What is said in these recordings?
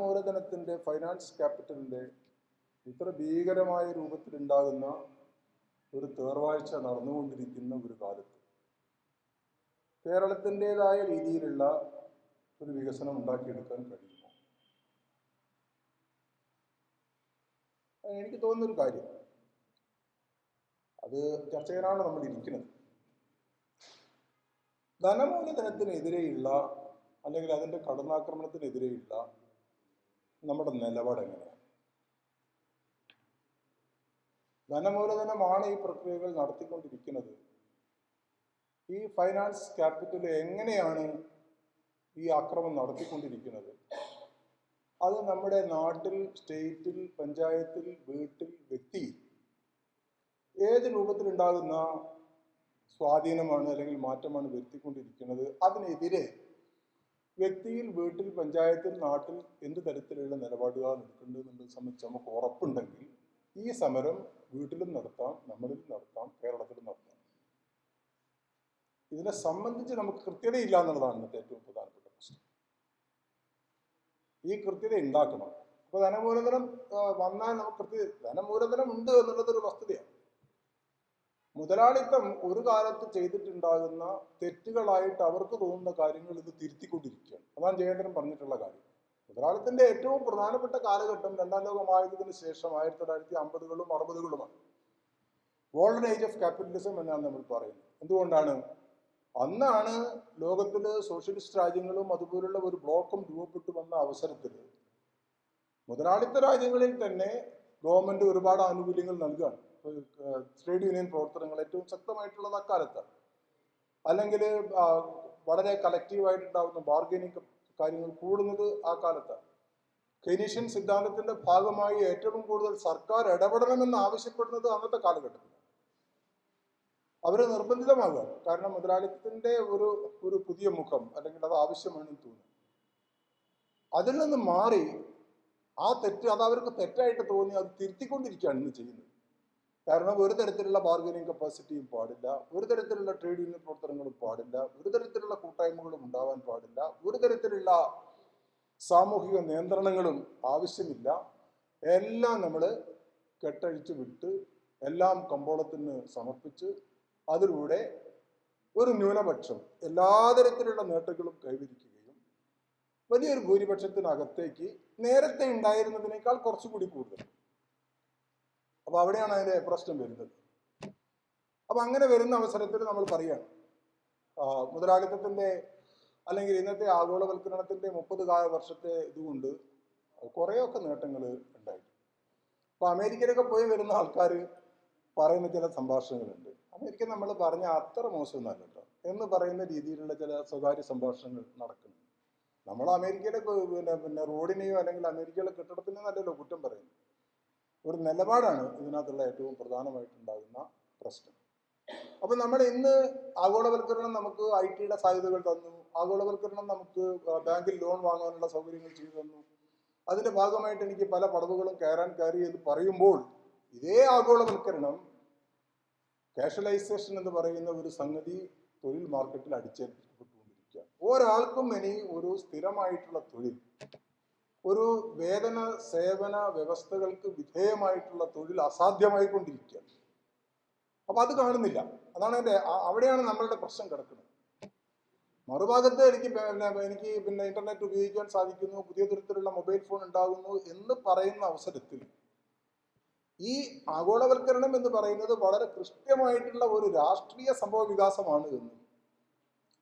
ധനമൂലധനത്തിന്റെ finance ക്യാപിറ്റലിന്റെ ഇത്ര ഭീകരമായ രൂപത്തിലുണ്ടാകുന്ന ഒരു തേർവാഴ്ച നടന്നുകൊണ്ടിരിക്കുന്ന ഒരു കാലത്ത് കേരളത്തിന്റെതായ രീതിയിലുള്ള ഒരു വികസനം ഉണ്ടാക്കിയെടുക്കാൻ കഴിയുമോ? എനിക്ക് തോന്നുന്നൊരു കാര്യം. അത് ചർച്ച നമ്മൾ ഇരിക്കുന്നത്. ധനമൂലധനത്തിനെതിരെയുള്ള അല്ലെങ്കിൽ അതിന്റെ കടന്നാക്രമണത്തിനെതിരെയുള്ള നമ്മുടെ നിലപാട് എങ്ങനെയാണ് ധനമൂലധനമാണ് ഈ പ്രക്രിയകൾ നടത്തിക്കൊണ്ടിരിക്കുന്നത്. ഈ ഫൈനാൻസ് ക്യാപിറ്റൽ എങ്ങനെയാണ് ഈ ആക്രമം നടത്തിക്കൊണ്ടിരിക്കുന്നത്? അത് നമ്മുടെ നാട്ടിൽ സ്റ്റേറ്റിൽ പഞ്ചായത്തിൽ വീട്ടിൽ വ്യക്തിയിൽ ഏത് രൂപത്തിലുണ്ടാകുന്ന സ്വാധീനമാണ് അല്ലെങ്കിൽ മാറ്റമാണ് വരുത്തിക്കൊണ്ടിരിക്കുന്നത്? അതിനെതിരെ വ്യക്തിയിൽ വീട്ടിൽ പഞ്ചായത്തിൽ നാട്ടിൽ എന്ത് തരത്തിലുള്ള നിലപാടുകളാണ് എടുക്കേണ്ടതെന്നുള്ളത് സംബന്ധിച്ച് നമുക്ക് ഉറപ്പുണ്ടെങ്കിൽ ഈ സമരം വീട്ടിലും നടത്താം നമ്മളിലും നടത്താം കേരളത്തിലും നടത്താം. ഇതിനെ സംബന്ധിച്ച് നമുക്ക് കൃത്യതയില്ല എന്നുള്ളതാണ് ഇന്നത്തെ ഏറ്റവും പ്രധാനപ്പെട്ട പ്രശ്നം. ഈ കൃത്യത ഉണ്ടാക്കണം. അപ്പൊ ധനമൂലധനം വന്നാൽ നമുക്ക് കൃത്യ ധനമൂലധനം ഉണ്ട് എന്നുള്ളത് ഒരു വസ്തുതയാണ്. മുതലാളിത്തം ഒരു കാലത്ത് ചെയ്തിട്ടുണ്ടാകുന്ന തെറ്റുകളായിട്ട് അവർക്ക് തോന്നുന്ന കാര്യങ്ങൾ ഇത് തിരുത്തിക്കൊണ്ടിരിക്കുകയാണ്. അതാണ് ജയേന്ദ്രൻ പറഞ്ഞിട്ടുള്ള കാര്യം. മുതലാളിത്തിന്റെ ഏറ്റവും പ്രധാനപ്പെട്ട കാലഘട്ടം രണ്ടാം ലോക മഹായുദ്ധത്തിന് ശേഷം ആയിരത്തി തൊള്ളായിരത്തി അമ്പതുകളും അറുപതുകളുമാണ്. ഗോൾഡൻ ഏജ് ഓഫ് ക്യാപിറ്റലിസം എന്നാണ് നമ്മൾ പറയുന്നത്. എന്തുകൊണ്ടാണ്? അന്നാണ് ലോകത്തിൽ സോഷ്യലിസ്റ്റ് രാജ്യങ്ങളും അതുപോലുള്ള ഒരു ബ്ലോക്കും രൂപപ്പെട്ടു വന്ന അവസരത്തിൽ മുതലാളിത്ത രാജ്യങ്ങളിൽ തന്നെ ഗവൺമെന്റ് ഒരുപാട് ആനുകൂല്യങ്ങൾ നൽകുകയാണ്. ട്രേഡ് യൂണിയൻ പ്രവർത്തനങ്ങൾ ഏറ്റവും ശക്തമായിട്ടുള്ളത് അക്കാലത്താണ് അല്ലെങ്കിൽ വളരെ കളക്റ്റീവായിട്ടുണ്ടാകുന്ന ബാർഗനിങ് കാര്യങ്ങൾ കൂടുന്നത് ആ കാലത്താണ് കെനീഷ്യൻ സിദ്ധാന്തത്തിന്റെ ഭാഗമായി ഏറ്റവും കൂടുതൽ സർക്കാർ ഇടപെടണമെന്ന് ആവശ്യപ്പെടുന്നത് അന്നത്തെ കാലഘട്ടത്തിൽ അവർ നിർബന്ധിതമാകുകയാണ് കാരണം മുതലാളിത്തത്തിന്റെ ഒരു ഒരു പുതിയ മുഖം അല്ലെങ്കിൽ അത് ആവശ്യമാണെന്ന് തോന്നുന്നു. അതിൽ നിന്ന് മാറി ആ തെറ്റ് അത് അവർക്ക് തെറ്റായിട്ട് തോന്നി അത് തിരുത്തിക്കൊണ്ടിരിക്കുകയാണ് ഇന്ന് ചെയ്യുന്നത്. കാരണം ഒരു തരത്തിലുള്ള ബാർഗനിങ് കപ്പാസിറ്റിയും പാടില്ല ഒരു തരത്തിലുള്ള ട്രേഡ് യൂണിയൻ പ്രവർത്തനങ്ങളും പാടില്ല ഒരു തരത്തിലുള്ള കൂട്ടായ്മകളും ഉണ്ടാവാൻ പാടില്ല ഒരു തരത്തിലുള്ള സാമൂഹിക നിയന്ത്രണങ്ങളും ആവശ്യമില്ല. എല്ലാം നമ്മൾ കെട്ടഴിച്ചു വിട്ട് എല്ലാം കമ്പോളത്തിന് സമർപ്പിച്ച് അതിലൂടെ ഒരു ന്യൂനപക്ഷം എല്ലാ തരത്തിലുള്ള നേട്ടങ്ങളും കൈവരിക്കുകയും വലിയൊരു ഭൂരിപക്ഷത്തിനകത്തേക്ക് നേരത്തെ ഉണ്ടായിരുന്നതിനേക്കാൾ കുറച്ചുകൂടി കൂടുതൽ. അപ്പൊ അവിടെയാണ് അതിന്റെ പ്രശ്നം വരുന്നത്. അപ്പൊ അങ്ങനെ വരുന്ന അവസരത്തിൽ നമ്മൾ പറയാണ് ആ, മുതലാളിത്തത്തിന്റെ അല്ലെങ്കിൽ ഇന്നത്തെ ആഗോളവൽക്കരണത്തിന്റെ മുപ്പത് കാല വർഷത്തെ ഇതുകൊണ്ട് കുറേയൊക്കെ നേട്ടങ്ങൾ ഉണ്ടായി. അപ്പൊ അമേരിക്കയിലൊക്കെ പോയി വരുന്ന ആൾക്കാർ പറയുന്ന ചില സംഭാഷണങ്ങളുണ്ട്. അമേരിക്ക നമ്മൾ പറഞ്ഞ അത്ര മോശമൊന്നുമല്ല കേട്ടോ എന്ന് പറയുന്ന രീതിയിലുള്ള ചില സ്വകാര്യ സംഭാഷണങ്ങൾ നടക്കുന്നു. നമ്മൾ അമേരിക്കയിലെ പിന്നെ പിന്നെ റോഡിനെയോ അല്ലെങ്കിൽ അമേരിക്കയിലെ കെട്ടിടത്തിനെയോ നല്ലല്ലോ കുറ്റം പറയുന്നത്. ഒരു നിലപാടാണ് ഇതിനകത്തുള്ള ഏറ്റവും പ്രധാനമായിട്ടുണ്ടാകുന്ന പ്രശ്നം. അപ്പൊ നമ്മൾ ഇന്ന് ആഗോളവൽക്കരണം നമുക്ക് ഐ ടിയുടെ സാധ്യതകൾ തന്നു. ആഗോളവൽക്കരണം നമുക്ക് ബാങ്കിൽ ലോൺ വാങ്ങാനുള്ള സൗകര്യങ്ങൾ ചെയ്തു തന്നു. അതിന്റെ ഭാഗമായിട്ട് എനിക്ക് പല പടവുകളും കയറാൻ കയറി എന്ന് പറയുമ്പോൾ ഇതേ ആഗോളവൽക്കരണം കാഷ്വലൈസേഷൻ എന്ന് പറയുന്ന ഒരു സംഗതി തൊഴിൽ മാർക്കറ്റിൽ അടിച്ചേൽപ്പിക്കപ്പെട്ടുകൊണ്ടിരിക്കുക ഒരാൾക്കും ഇനി ഒരു സ്ഥിരമായിട്ടുള്ള തൊഴിൽ ഒരു വേതന സേവന വ്യവസ്ഥകൾക്ക് വിധേയമായിട്ടുള്ള തൊഴിൽ അസാധ്യമായിക്കൊണ്ടിരിക്കുക അപ്പൊ അത് കാണുന്നില്ല. അതാണ് എന്റെ അവിടെയാണ് നമ്മളുടെ പ്രശ്നം കിടക്കുന്നത്. മറുഭാഗത്ത് എനിക്ക് പിന്നെ എനിക്ക് പിന്നെ ഇന്റർനെറ്റ് ഉപയോഗിക്കാൻ സാധിക്കുന്നു പുതിയ തരത്തിലുള്ള മൊബൈൽ ഫോൺ ഉണ്ടാകുന്നു എന്ന് പറയുന്ന അവസരത്തിൽ ഈ ആഗോളവൽക്കരണം എന്ന് പറയുന്നത് വളരെ കൃത്യമായിട്ടുള്ള ഒരു രാഷ്ട്രീയ സംഭവ വികാസമാണ് എന്ന്.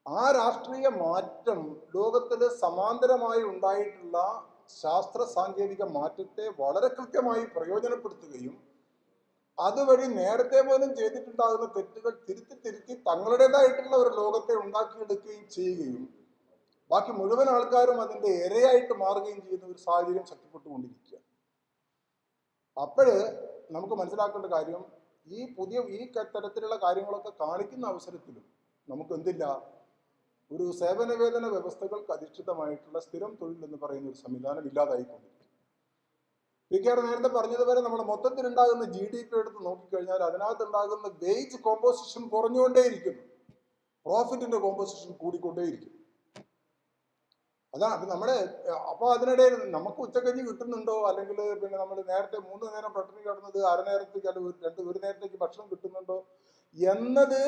ആ രാഷ്ട്രീയ മാറ്റം ലോകത്തിൽ സമാന്തരമായി ഉണ്ടായിട്ടുള്ള ശാസ്ത്ര സാങ്കേതിക മാറ്റത്തെ വളരെ കൃത്യമായി പ്രയോജനപ്പെടുത്തുകയും അതുവഴി നേരത്തെ പോലും ചെയ്തിട്ടുണ്ടാകുന്ന തെറ്റുകൾ തിരുത്തി തിരുത്തി തങ്ങളുടേതായിട്ടുള്ള ഒരു ലോകത്തെ ഉണ്ടാക്കിയെടുക്കുകയും ചെയ്യുകയും ബാക്കി മുഴുവൻ ആൾക്കാരും അതിന്റെ ഇരയായിട്ട് മാറുകയും ചെയ്യുന്ന ഒരു സാഹചര്യം ശക്തിപ്പെട്ടുകൊണ്ടിരിക്കുക അപ്പോഴ് നമുക്ക് മനസ്സിലാക്കേണ്ട കാര്യം ഈ പുതിയ ഈ തരത്തിലുള്ള കാര്യങ്ങളൊക്കെ കാണിക്കുന്ന അവസരത്തിലും നമുക്ക് എന്തില്ല ഒരു സേവന വേതന വ്യവസ്ഥകൾക്ക് അധിഷ്ഠിതമായിട്ടുള്ള സ്ഥിരം തൊഴിൽ എന്ന് പറയുന്ന ഒരു സംവിധാനം ഇല്ലാതായിക്കൊണ്ടിരിക്കും പി കെ ആർ നേരത്തെ പറഞ്ഞതുവരെ നമ്മൾ മൊത്തത്തിലുണ്ടാകുന്ന ജി ഡി പി എടുത്ത് നോക്കിക്കഴിഞ്ഞാൽ അതിനകത്തുണ്ടാകുന്ന വേജ് കോമ്പോസിഷൻ കുറഞ്ഞുകൊണ്ടേയിരിക്കുന്നു. പ്രോഫിറ്റിന്റെ കോമ്പോസിഷൻ കൂടിക്കൊണ്ടേയിരിക്കും അതാണ് അത് നമ്മുടെ അപ്പൊ അതിനിടയിൽ നമുക്ക് ഉച്ചക്കഞ്ഞ് കിട്ടുന്നുണ്ടോ? അല്ലെങ്കിൽ പിന്നെ നമ്മൾ നേരത്തെ മൂന്ന് നേരം പട്ടിണി കിടന്നത് അരനേരത്തേക്ക് അല്ലെങ്കിൽ രണ്ട് ഒരു നേരത്തേക്ക് ഭക്ഷണം കിട്ടുന്നുണ്ടോ? എന്നത്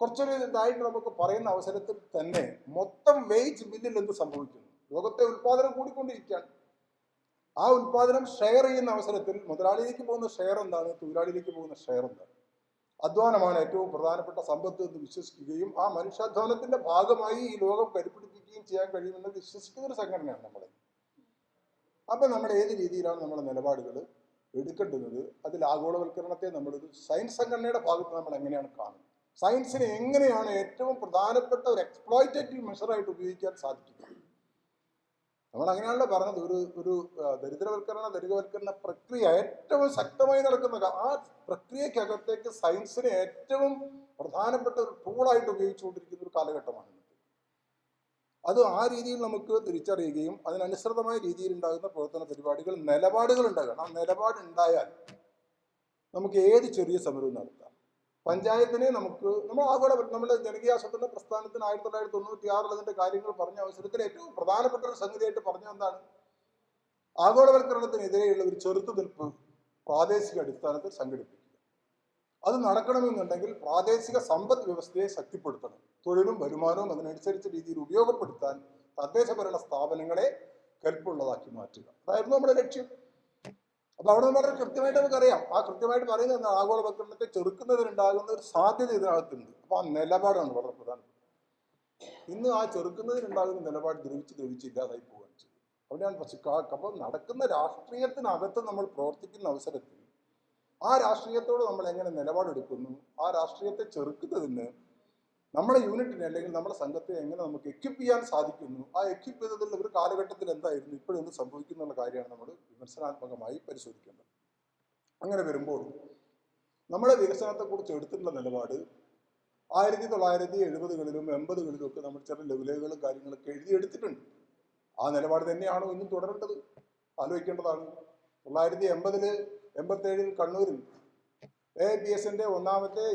കുറച്ചൊരു ഇതായിട്ട് നമുക്ക് പറയുന്ന അവസരത്തിൽ തന്നെ മൊത്തം വേജ് ബില്ലിൽ എന്ത് സംഭവിക്കുന്നു? ലോകത്തെ ഉൽപാദനം കൂടിക്കൊണ്ടിരിക്കുകയാണ്. ആ ഉൽപാദനം ഷെയർ ചെയ്യുന്ന അവസരത്തിൽ മുതലാളിയിലേക്ക് പോകുന്ന ഷെയർ എന്താണ്? തൊഴിലാളിയിലേക്ക് പോകുന്ന ഷെയർ എന്താണ്? അധ്വാനമാണ് ഏറ്റവും പ്രധാനപ്പെട്ട സമ്പത്ത് എന്ന് വിശ്വസിക്കുകയും ആ മനുഷ്യാധ്വാനത്തിന്റെ ഭാഗമായി ഈ ലോകം കരുപിടിപ്പിക്കുകയും ചെയ്യാൻ കഴിയുമെന്ന് വിശ്വസിക്കുന്ന ഒരു സംഘടനയാണ് നമ്മളെ. അപ്പൊ നമ്മൾ ഏത് രീതിയിലാണ് നമ്മുടെ നിലപാടുകൾ എടുക്കേണ്ടുന്നത്? അതിൽ ആഗോളവൽക്കരണത്തെ നമ്മളൊരു സയൻസ് സംഘടനയുടെ ഭാഗത്ത് നമ്മൾ എങ്ങനെയാണ് കാണുന്നത്? സയൻസിനെ എങ്ങനെയാണ് ഏറ്റവും പ്രധാനപ്പെട്ട ഒരു എക്സ്പ്ലോയിറ്റേറ്റീവ് മെഷറായിട്ട് ഉപയോഗിക്കാൻ സാധിക്കുന്നത് നമ്മൾ അങ്ങനെയാണല്ലോ പറഞ്ഞത്. ഒരു ഒരു ദരിദ്രവൽക്കരണ ദരിദ്രവൽക്കരണ പ്രക്രിയ ഏറ്റവും ശക്തമായി നടക്കുന്ന ആ പ്രക്രിയക്കകത്തേക്ക് സയൻസിനെ ഏറ്റവും പ്രധാനപ്പെട്ട ഒരു ടൂളായിട്ട് ഉപയോഗിച്ചുകൊണ്ടിരിക്കുന്ന ഒരു കാലഘട്ടമാണ് അത് ആ രീതിയിൽ നമുക്ക് തിരിച്ചറിയുകയും അതിനനുസൃതമായ രീതിയിൽ ഉണ്ടാകുന്ന പ്രവർത്തന പരിപാടികൾ നിലപാടുകൾ ഉണ്ടാകണം ആ നിലപാടുണ്ടായാൽ നമുക്ക് ഏത് ചെറിയ സമരവും നടത്താം പഞ്ചായത്തിനെ നമുക്ക് നമ്മൾ ആഗോള നമ്മുടെ ജനകീയാസൂത്രണ പ്രസ്ഥാനത്തിന് ആയിരത്തി തൊള്ളായിരത്തി തൊണ്ണൂറ്റി ആറിൽ അതിന്റെ കാര്യങ്ങൾ പറഞ്ഞ അവസരത്തിൽ ഏറ്റവും പ്രധാനപ്പെട്ട ഒരു സംഗതിയായിട്ട് പറഞ്ഞ എന്താണ്? ആഗോളവൽക്കരണത്തിനെതിരെയുള്ള ഒരു ചെറുത്തുനിൽപ്പ് പ്രാദേശിക അടിസ്ഥാനത്തിൽ സംഘടിപ്പിക്കുക. അത് നടക്കണമെന്നുണ്ടെങ്കിൽ പ്രാദേശിക സമ്പദ് വ്യവസ്ഥയെ ശക്തിപ്പെടുത്തണം. തൊഴിലും വരുമാനവും അതിനനുസരിച്ച രീതിയിൽ ഉപയോഗപ്പെടുത്താൻ തദ്ദേശ ഭരണ സ്ഥാപനങ്ങളെ കൽപ്പുള്ളതാക്കി മാറ്റുക. അതായിരുന്നു നമ്മുടെ ലക്ഷ്യം. അപ്പൊ അവിടെ വളരെ കൃത്യമായിട്ട് നമുക്കറിയാം. ആ കൃത്യമായിട്ട് പറയുന്നത് എന്നാൽ ആഗോളവൽക്കരണത്തെ ചെറുക്കുന്നതിനുണ്ടാകുന്ന ഒരു സാധ്യത ഇതിനകത്തുണ്ട്. അപ്പൊ ആ നിലപാടാണ് വളരെ പ്രധാനം. ഇന്ന് ആ ചെറുക്കുന്നതിനുണ്ടാകുന്ന നിലപാട് ദ്രവിച്ച് ദ്രവിച്ച് ഇല്ലാതായി പോവുകയാണ് അവിടെയാണ് പ്രശ്നം അപ്പം നടക്കുന്ന രാഷ്ട്രീയത്തിനകത്ത് നമ്മൾ പ്രവർത്തിക്കുന്ന അവസരത്തിൽ ആ രാഷ്ട്രീയത്തോട് നമ്മൾ എങ്ങനെ നിലപാടെടുക്കുന്നു? ആ രാഷ്ട്രീയത്തെ ചെറുക്കുന്നതിന് നമ്മുടെ യൂണിറ്റിനെ അല്ലെങ്കിൽ നമ്മുടെ സംഘത്തെ എങ്ങനെ നമുക്ക് എക്യുപ്പ് ചെയ്യാൻ സാധിക്കുന്നു? ആ എക്യുപ്പ് ചെയ്തതിൽ ഒരു കാലഘട്ടത്തിൽ എന്തായിരുന്നു? ഇപ്പോഴും എന്ത് സംഭവിക്കുന്നുള്ള കാര്യമാണ് നമ്മൾ വിമർശനാത്മകമായി പരിശോധിക്കേണ്ടത്. അങ്ങനെ വരുമ്പോൾ നമ്മുടെ വികസനത്തെക്കുറിച്ച് എടുത്തിട്ടുള്ള നിലപാട് ആയിരത്തി തൊള്ളായിരത്തി എഴുപതുകളിലും എൺപതുകളിലും ഒക്കെ നമ്മൾ ചില ലെവലുകളും കാര്യങ്ങളൊക്കെ എഴുതിയെടുത്തിട്ടുണ്ട്. ആ നിലപാട് തന്നെയാണോ ഇന്നും തുടരേണ്ടത്? ആലോചിക്കേണ്ടതാണ്. തൊള്ളായിരത്തി എൺപതിൽ എൺപത്തേഴിൽ കണ്ണൂരിൽ എ ബി എസിന്റെ ഒന്നാമത്തെ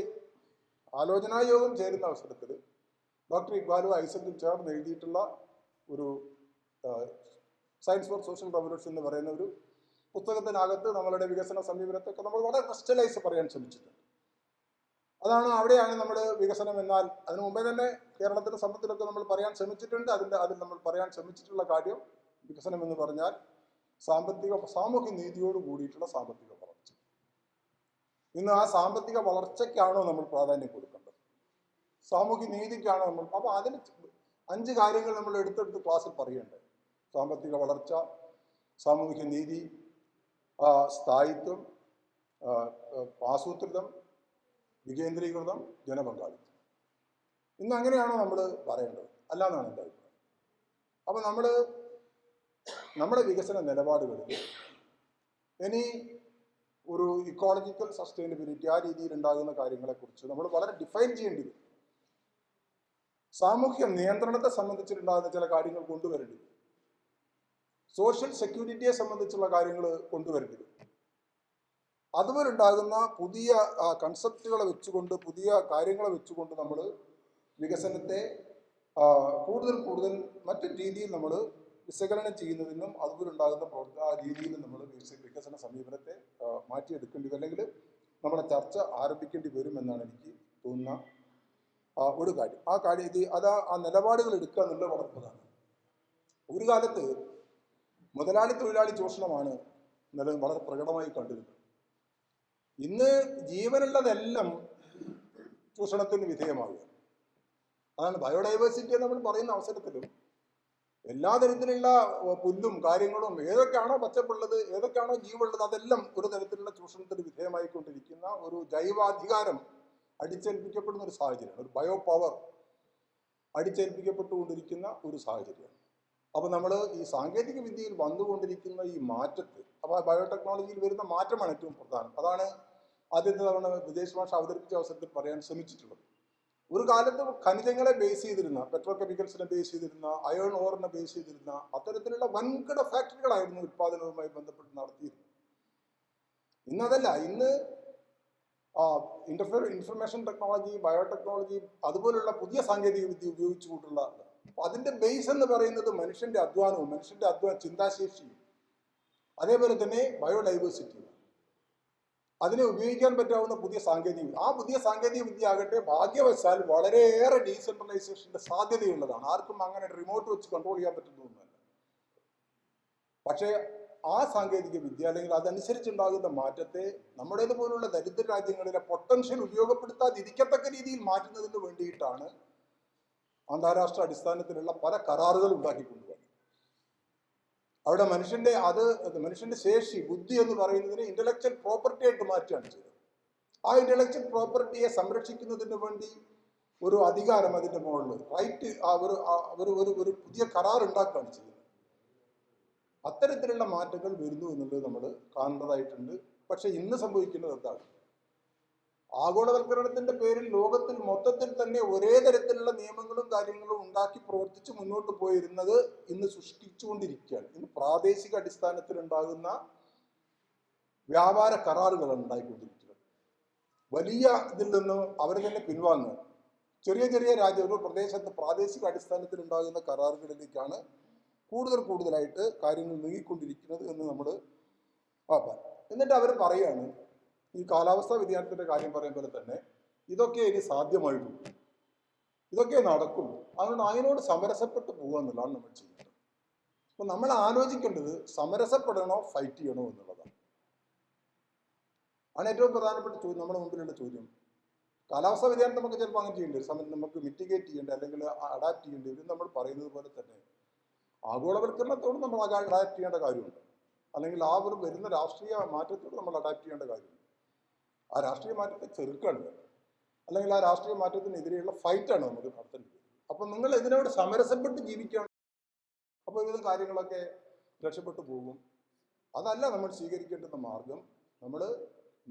ആലോചനാ യോഗം ചേരുന്ന അവസരത്തിൽ ഡോക്ടർ ഇക്ബാലും ഐസക്കും ചേർന്ന് എഴുതിയിട്ടുള്ള ഒരു സയൻസ് ഫോർ സോഷ്യൽ റവല്യൂഷൻ എന്ന് പറയുന്ന ഒരു പുസ്തകത്തിനകത്ത് നമ്മളുടെ വികസന സമീപനത്തൊക്കെ നമ്മൾ വളരെ ക്രിസ്റ്റലൈസ് പറയാൻ ശ്രമിച്ചിട്ടുണ്ട്. അതാണ് അവിടെയാണ് നമ്മൾ വികസനം എന്നാൽ അതിനു മുമ്പേ തന്നെ കേരളത്തിന്റെ സമ്പത്തിലൊക്കെ നമ്മൾ പറയാൻ ശ്രമിച്ചിട്ടുണ്ട്. അതിന്റെ അതിൽ നമ്മൾ പറയാൻ ശ്രമിച്ചിട്ടുള്ള കാര്യം വികസനം എന്ന് പറഞ്ഞാൽ സാമ്പത്തിക സാമൂഹ്യ നീതിയോട് കൂടിയിട്ടുള്ള സാമ്പത്തിക ഇന്ന് ആ സാമ്പത്തിക വളർച്ചയ്ക്കാണോ നമ്മൾ പ്രാധാന്യം കൊടുക്കേണ്ടത്? സാമൂഹ്യ നീതിക്കാണോ നമ്മൾ അപ്പോൾ അതിന് അഞ്ച് കാര്യങ്ങൾ നമ്മൾ എടുത്തെടുത്ത് ക്ലാസ്സിൽ പറയേണ്ടത്. സാമ്പത്തിക വളർച്ച സാമൂഹ്യ നീതി സ്ഥായിത്വം ആസൂത്രിതം വികേന്ദ്രീകൃതം ജനപങ്കാളിത്തം. ഇന്ന് അങ്ങനെയാണോ നമ്മൾ പറയേണ്ടത്? അല്ലാന്നാണ് എന്റെ അഭിപ്രായം. അപ്പൊ നമ്മൾ നമ്മുടെ വികസന നിലപാടുകളിൽ ഇനി ഒരു ഇക്കോളജിക്കൽ സസ്റ്റൈനബിലിറ്റി ആ രീതിയിൽ ഉണ്ടാകുന്ന കാര്യങ്ങളെക്കുറിച്ച് നമ്മൾ വളരെ ഡിഫൈൻ ചെയ്യേണ്ടി വരും. സാമൂഹ്യ നിയന്ത്രണത്തെ സംബന്ധിച്ചിട്ടുണ്ടാകുന്ന ചില കാര്യങ്ങൾ കൊണ്ടുവരേണ്ടി വരും. സോഷ്യൽ സെക്യൂരിറ്റിയെ സംബന്ധിച്ചുള്ള കാര്യങ്ങൾ കൊണ്ടുവരേണ്ടി വരും. അതുപോലെ ഉണ്ടാകുന്ന പുതിയ കൺസെപ്റ്റുകളെ വെച്ചുകൊണ്ട് പുതിയ കാര്യങ്ങളെ വെച്ചുകൊണ്ട് നമ്മൾ വികസനത്തെ കൂടുതൽ കൂടുതൽ മറ്റു രീതിയിൽ നമ്മൾ വിശകലനം ചെയ്യുന്നതിനും അതുപോലെ ഉണ്ടാകുന്ന പ്രവർത്ത ആ രീതിയിൽ നമ്മൾ വികസന സമീപനത്തെ മാറ്റിയെടുക്കേണ്ടി വരും. അല്ലെങ്കിൽ നമ്മുടെ ചർച്ച ആരംഭിക്കേണ്ടി വരും എന്നാണ് എനിക്ക് തോന്നുന്ന ഒരു കാര്യം. ആ കാര്യം ഇത് അത് ആ- ആ നിലപാടുകൾ എടുക്കുക എന്നുള്ളത് വളരെ പ്രധാനം ഒരു കാലത്ത് മുതലാളി തൊഴിലാളി ചൂഷണമാണ് നില വളരെ പ്രകടമായി കണ്ടിരുന്നത്. ഇന്ന് ജീവനുള്ളതെല്ലാം ചൂഷണത്തിന് വിധേയമാകുക അതാണ് ബയോഡൈവേഴ്സിറ്റി നമ്മൾ പറയുന്ന അവസരത്തിലും എല്ലാ തരത്തിലുള്ള പുല്ലും കാര്യങ്ങളും ഏതൊക്കെയാണോ പച്ചപ്പുള്ളത് ഏതൊക്കെയാണോ ജീവുള്ളത് അതെല്ലാം ഒരു തരത്തിലുള്ള ചൂഷണത്തിന് വിധേയമായിക്കൊണ്ടിരിക്കുന്ന ഒരു ജൈവാധികാരം അടിച്ചേൽപ്പിക്കപ്പെടുന്ന ഒരു സാഹചര്യമാണ്. ഒരു ബയോ പവർ അടിച്ചേൽപ്പിക്കപ്പെട്ടുകൊണ്ടിരിക്കുന്ന ഒരു സാഹചര്യമാണ്. അപ്പോൾ നമ്മൾ ഈ സാങ്കേതിക വിദ്യയിൽ വന്നുകൊണ്ടിരിക്കുന്ന ഈ മാറ്റത്തെ അപ്പോൾ ബയോടെക്നോളജിയിൽ വരുന്ന മാറ്റമാണ് ഏറ്റവും പ്രധാനം. അതാണ് ആദ്യത്തെ തവണ വിദേശ ഭാഷ അവതരിപ്പിച്ച അവസരത്തിൽ പറയാൻ ശ്രമിച്ചിട്ടുള്ളത്. ഒരു കാലത്ത് ഖനിജങ്ങളെ ബേസ് ചെയ്തിരുന്ന പെട്രോ കെമിക്കൽസിനെ ബേസ് ചെയ്തിരുന്ന അയേൺ ഓറിനെ ബേസ് ചെയ്തിരുന്ന അത്തരത്തിലുള്ള വൻകിട ഫാക്ടറികളായിരുന്നു ഉത്പാദനവുമായി ബന്ധപ്പെട്ട് നടത്തിയിരുന്നത്. ഇന്നതല്ല ഇന്ന് ഇന്റർഫിയർ ഇൻഫർമേഷൻ ടെക്നോളജി ബയോടെക്നോളജി അതുപോലുള്ള പുതിയ സാങ്കേതിക വിദ്യ ഉപയോഗിച്ചുകൊണ്ടുള്ള അപ്പൊ അതിന്റെ ബേസ് എന്ന് പറയുന്നത് മനുഷ്യന്റെ അധ്വാനവും മനുഷ്യന്റെ അധ്വാന ചിന്താശേഷിയും. അതേപോലെ തന്നെ ബയോഡൈവേഴ്സിറ്റിയും അതിനെ ഉപയോഗിക്കാൻ പറ്റാവുന്ന പുതിയ സാങ്കേതിക ആ പുതിയ സാങ്കേതിക വിദ്യ ആകട്ടെ ഭാഗ്യവശാൽ വളരെയേറെ ഡീസെൻട്രലൈസേഷന്റെ സാധ്യതയുള്ളതാണ്. ആർക്കും അങ്ങനെ റിമോട്ട് വെച്ച് കൺട്രോൾ ചെയ്യാൻ പറ്റുന്നൊന്നുമല്ല പക്ഷേ ആ സാങ്കേതിക വിദ്യ അല്ലെങ്കിൽ അതനുസരിച്ചുണ്ടാകുന്ന മാറ്റത്തെ നമ്മുടേതുപോലുള്ള ദരിദ്ര രാജ്യങ്ങളിലെ പൊട്ടൻഷ്യൽ ഉപയോഗപ്പെടുത്താതിരിക്കത്തക്ക രീതിയിൽ മാറ്റുന്നതിന് വേണ്ടിയിട്ടാണ് അന്താരാഷ്ട്ര അടിസ്ഥാനത്തിലുള്ള പല കരാറുകൾ ഉണ്ടാക്കിക്കൊണ്ടുവരുന്നത്. അവിടെ മനുഷ്യന്റെ അത് മനുഷ്യന്റെ ശേഷി ബുദ്ധി എന്ന് പറയുന്നതിനെ ഇന്റലക്ച്വൽ പ്രോപ്പർട്ടി ആയിട്ട് മാറ്റുകയാണ് ചെയ്തത്. ആ ഇന്റലക്ച്വൽ പ്രോപ്പർട്ടിയെ സംരക്ഷിക്കുന്നതിന് വേണ്ടി ഒരു അധികാരം അതിന്റെ മുകളിൽ റൈറ്റ് ഒരു ഒരു ഒരു പുതിയ കരാർ ഉണ്ടാക്കുകയാണ് ചെയ്യുന്നത്. അത്തരത്തിലുള്ള മാറ്റങ്ങൾ വരുന്നു എന്നുള്ളത് നമ്മൾ കാണേണ്ടതായിട്ടുണ്ട് പക്ഷെ ഇന്ന് സംഭവിക്കുന്നത് എന്താണ്? ആഗോളവൽക്കരണത്തിന്റെ പേരിൽ ലോകത്തിൽ മൊത്തത്തിൽ തന്നെ ഒരേ തരത്തിലുള്ള നിയമങ്ങളും കാര്യങ്ങളും ഉണ്ടാക്കി പ്രവർത്തിച്ച് മുന്നോട്ട് പോയിരുന്നത് ഇന്ന് സൃഷ്ടിച്ചുകൊണ്ടിരിക്കുകയാണ്. ഇന്ന് പ്രാദേശിക അടിസ്ഥാനത്തിൽ ഉണ്ടാകുന്ന വ്യാപാര കരാറുകളാണ് ഉണ്ടായിക്കൊണ്ടിരിക്കുന്നത്. വലിയ ഇതിൽ നിന്ന് അവർ തന്നെ പിൻവാങ്ങുക. ചെറിയ ചെറിയ രാജ്യങ്ങൾ പ്രദേശത്ത് പ്രാദേശിക അടിസ്ഥാനത്തിൽ ഉണ്ടാകുന്ന കരാറുകളിലേക്കാണ് കൂടുതൽ കൂടുതലായിട്ട് കാര്യങ്ങൾ നീങ്ങിക്കൊണ്ടിരിക്കുന്നത് എന്ന് നമ്മൾ നോക്കാം എന്നിട്ട് അവർ പറയാണ് ഈ കാലാവസ്ഥാ വ്യതിയാനത്തിന്റെ കാര്യം പറയും പോലെ തന്നെ ഇതൊക്കെ ഇനി സാധ്യമായിട്ടുള്ളൂ ഇതൊക്കെ നടക്കും അതുകൊണ്ട് അതിനോട് സമരസപ്പെട്ട് പോകുക എന്നുള്ളതാണ് നമ്മൾ ചെയ്യുന്നത് അപ്പൊ നമ്മൾ ആലോചിക്കേണ്ടത് സമരസപ്പെടണോ ഫൈറ്റ് ചെയ്യണോ എന്നുള്ളതാണ്. ആണ് ഏറ്റവും പ്രധാനപ്പെട്ട ചോദ്യം നമ്മുടെ മുമ്പിലുള്ള ചോദ്യം. കാലാവസ്ഥാ വ്യതിയാനം നമുക്ക് ചിലപ്പോൾ അങ്ങനെ ചെയ്യേണ്ടി സമയം നമുക്ക് മിറ്റിഗേറ്റ് ചെയ്യേണ്ടി അല്ലെങ്കിൽ അഡാപ്റ്റ് ചെയ്യേണ്ടി വരും. നമ്മൾ പറയുന്നത് പോലെ തന്നെ ആഗോളവൽക്കരണത്തോട് നമ്മൾ അഡാപ്റ്റ് ചെയ്യേണ്ട കാര്യമുണ്ട്. അല്ലെങ്കിൽ ആ ഒരു വരുന്ന രാഷ്ട്രീയ മാറ്റത്തോട് നമ്മൾ അഡാപ്റ്റ് ചെയ്യേണ്ട കാര്യമുണ്ട്. ആ രാഷ്ട്രീയ മാറ്റത്തെ ചെറുക്കണ്ട് അല്ലെങ്കിൽ ആ രാഷ്ട്രീയ മാറ്റത്തിനെതിരെയുള്ള ഫൈറ്റാണ് നമുക്ക് നടത്തേണ്ടത്. അപ്പൊ നിങ്ങൾ ഇതിനോട് സമരസപ്പെട്ട് ജീവിക്കുകയാണ് അപ്പോൾ വിവിധ കാര്യങ്ങളൊക്കെ രക്ഷപ്പെട്ടു പോകും. അതല്ല നമ്മൾ സ്വീകരിക്കേണ്ടുന്ന മാർഗം. നമ്മൾ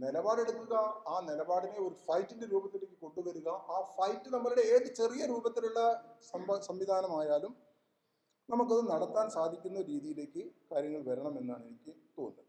നിലപാടെടുക്കുക ആ നിലപാടിനെ ഒരു ഫൈറ്റിന്റെ രൂപത്തിലേക്ക് കൊണ്ടുവരിക. ആ ഫൈറ്റ് നമ്മളുടെ ഏത് ചെറിയ രൂപത്തിലുള്ള സംവിധാനമായാലും നമുക്കത് നടത്താൻ സാധിക്കുന്ന രീതിയിലേക്ക് കാര്യങ്ങൾ വരണമെന്നാണ് എനിക്ക് തോന്നുന്നത്.